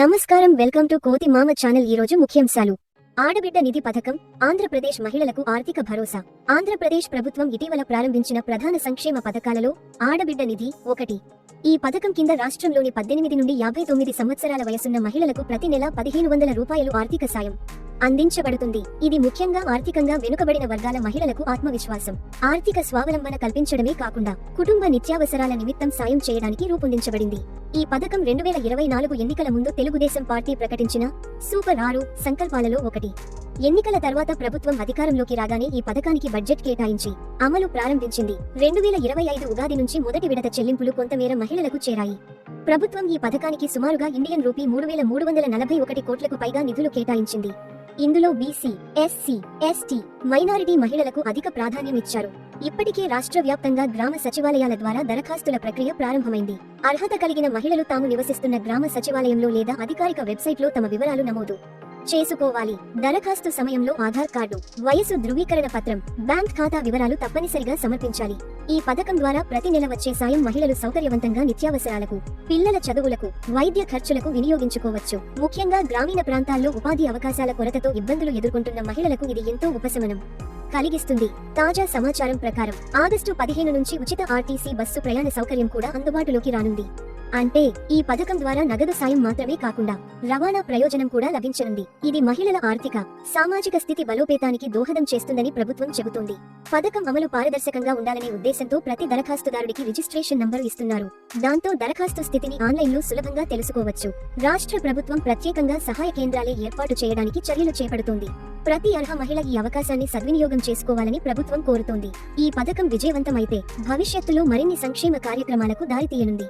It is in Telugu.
నమస్కారం వెల్కమ్ టు కోతి మామ ఛానల్. ఈరోజు ముఖ్యాంశాలు. ఆడబిడ్డ నిధి పథకం ఆంధ్రప్రదేశ్ మహిళలకు ఆర్థిక భరోసా. ఆంధ్రప్రదేశ్ ప్రభుత్వం ఇటీవల ప్రారంభించిన ప్రధాన సంక్షేమ పథకాలలో ఆడబిడ్డ నిధి ఒకటి. ఈ పథకం కింద రాష్ట్రంలోని పద్దెనిమిది నుండి యాభై తొమ్మిది సంవత్సరాల వయసున్న మహిళలకు ప్రతి నెల పదిహేను వందల రూపాయలు ఆర్థిక సాయం. అందించబడుతుంది. ఇది ముఖ్యంగా ఆర్థికంగా వెనుకబడిన వర్గాల మహిళలకు ఆత్మవిశ్వాసం. ఆర్థిక స్వావలంబన కల్పించడమే కాకుండా కుటుంబ నిత్యావసరాల నిమిత్తం సాయం చేయడానికి రూపొందించబడింది. ఈ పథకం రెండు వేల ఇరవై నాలుగు ఎన్నికల ముందు తెలుగుదేశం పార్టీ ప్రకటించిన సూపర్ ఆరు సంకల్పాలలో ఒకటి. ఎన్నికల తర్వాత ప్రభుత్వం అధికారంలోకి రాగానే ఈ పథకానికి బడ్జెట్ కేటాయించి అమలు ప్రారంభించింది. రెండు వేల ఇరవై ఐదు ఉగాది నుంచి మొదటి విడత చెల్లింపులు కొంతమేర మహిళలకు చేరాయి. ప్రభుత్వం ఈ పథకానికి సుమారుగా ఇండియన్ రూపీ మూడు వేల మూడు వందల నలభై ఒకటి కోట్లకు పైగా నిధులు కేటాయించింది. ఇందులో బీసీ ఎస్సీ ఎస్టీ మైనారిటీ మహిళలకు అధిక ప్రాధాన్యం ఇచ్చారు ఇప్పటికే రాష్ట్ర వ్యాప్తంగా గ్రామ సచివాలయాల ద్వారా దరఖాస్తుల ప్రక్రియ ప్రారంభమైంది. అర్హత కలిగిన మహిళలు తాము నివసిస్తున్న గ్రామ సచివాలయంలో లేదా అధికారిక వెబ్సైట్లో తమ వివరాలు నమోదు. చేసుకోవాలి. దరఖాస్తు సమయంలో ఆధార్ కార్డు వయసు ధృవీకరణ పత్రం బ్యాంక్ ఖాతా వివరాలు తప్పనిసరిగా సమర్పించాలి. ఈ పథకం ద్వారా ప్రతి నెల వచ్చే సాయం మహిళలు సౌకర్యవంతంగా నిత్యావసరాలకు పిల్లల చదువులకు వైద్య ఖర్చులకు వినియోగించుకోవచ్చు. ముఖ్యంగా గ్రామీణ ప్రాంతాల్లో ఉపాధి అవకాశాల కొరతతో ఇబ్బందులు ఎదుర్కొంటున్న మహిళలకు ఇది ఎంతో ఉపశమనం కలిగిస్తుంది. తాజా సమాచారం ప్రకారం ఆగస్టు పదిహేను నుంచి ఉచిత ఆర్టీసీ బస్సు ప్రయాణ సౌకర్యం కూడా అందుబాటులోకి రానుంది. అంటే ఈ పథకం ద్వారా నగదు సాయం మాత్రమే కాకుండా రవాణా ప్రయోజనం కూడా లభించనుంది. ఇది మహిళల ఆర్థిక సామాజిక స్థితి బలోపేతానికి దోహదం చేస్తుందని ప్రభుత్వం చెబుతోంది. పథకం అమలు పారదర్శకంగా ఉండాలనే ఉద్దేశంతో ప్రతి దరఖాస్తుదారుడికి రిజిస్ట్రేషన్ నంబర్ ఇస్తున్నారు. దాంతో దరఖాస్తు స్థితిని ఆన్లైన్లో సులభంగా తెలుసుకోవచ్చు. రాష్ట్ర ప్రభుత్వం ప్రత్యేకంగా సహాయ కేంద్రాలే ఏర్పాటు చేయడానికి చర్యలు చేపడుతోంది. ప్రతి అర్హ మహిళ ఈ అవకాశాన్ని సద్వినియోగం చేసుకోవాలని ప్రభుత్వం కోరుతోంది. ఈ పథకం విజయవంతమైతే భవిష్యత్తులో మరిన్ని సంక్షేమ కార్యక్రమాలకు దారితీయనుంది.